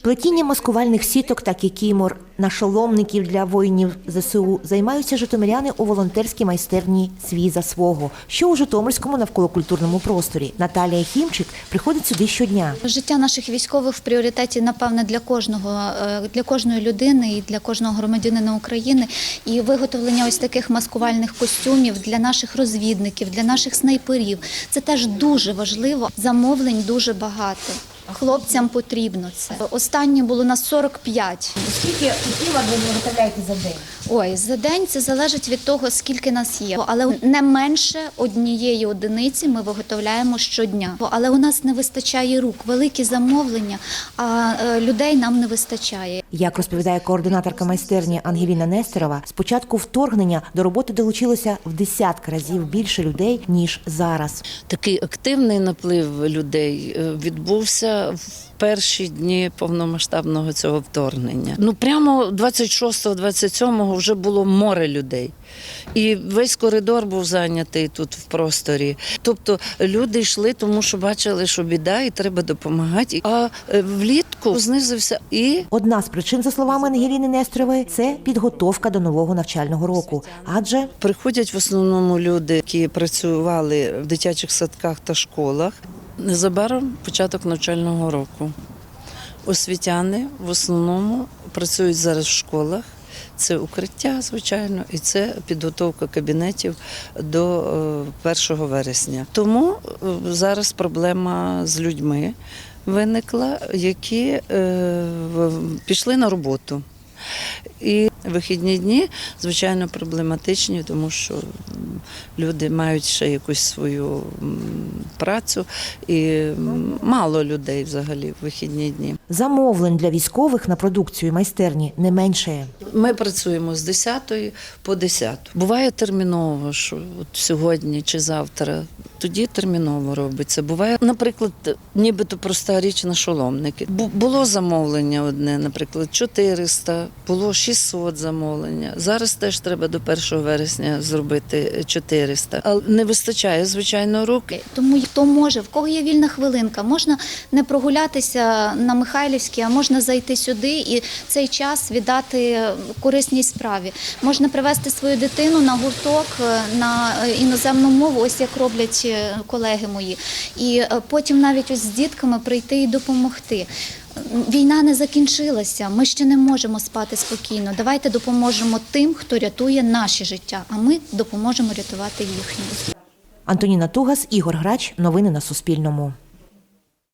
Плетінням маскувальних сіток та кікімор, нашоломників для воїнів ЗСУ займаються житомиряни у волонтерській майстерні «Свій за свого», що у Житомирському навколокультурному просторі. Наталія Хімчик приходить сюди щодня. Життя наших військових в пріоритеті, напевне, для кожного, е, для кожної людини і для кожного громадянина України. І виготовлення ось таких маскувальних костюмів для наших розвідників, для наших снайперів. Це теж дуже важливо. Замовлень дуже багато. Хлопцям потрібно це. Останнє було на 45. Скільки кікімор ви виготовляєте за день? Ой, за день це залежить від того, скільки нас є. Але не менше однієї одиниці ми виготовляємо щодня. Але у нас не вистачає рук, великі замовлення, а е, людей нам не вистачає. Як розповідає координаторка майстерні Ангеліна Нестерова, з початку вторгнення до роботи долучилося в десятки разів більше людей ніж зараз. Такий активний наплив людей е, відбувся в перші дні повномасштабного цього вторгнення. Ну прямо 26-27 вже було море людей. І весь коридор був зайнятий тут в просторі. Тобто люди йшли, тому що бачили, що біда, і треба допомагати. А е, влітку знизився і Одна з причин, за словами Ангеліни Нестерової, це підготовка до нового навчального року, адже Приходять в основному люди, які працювали в дитячих садках та школах. Незабаром початок навчального року. Освітяни в основному працюють зараз в школах. Це укриття, звичайно, і це підготовка кабінетів до е, 1 вересня. Тому е, зараз проблема з людьми виникла, які е, пішли на роботу. І вихідні дні, звичайно, проблематичні, тому що люди мають ще якусь свою працю, і мало людей взагалі в вихідні дні. замовлень для військових на продукцію майстерні не меншає. Ми працюємо з 10 по 10. Буває терміново, що от сьогодні чи завтра. Тоді терміново робиться. Буває, наприклад, нібито проста річ на шоломники. Було замовлення одне, наприклад, 400, було 600 замовлення. Зараз теж треба до 1 вересня зробити 400. Але не вистачає, звичайно, рук. Тому хто може, в кого є вільна хвилинка, можна не прогулятися на Михайлівській, а можна зайти сюди і цей час віддати корисній справі. Можна привезти свою дитину на гурток е, на е, іноземну мову, ось як роблять е, колеги мої, і е, потім навіть ось з дітками прийти і допомогти. Війна не закінчилася. Ми ще не можемо спати спокійно. Давайте допоможемо тим, хто рятує наші життя, а ми допоможемо рятувати їхні. Антоніна Тугас, Ігор Грач. Новини на Суспільному.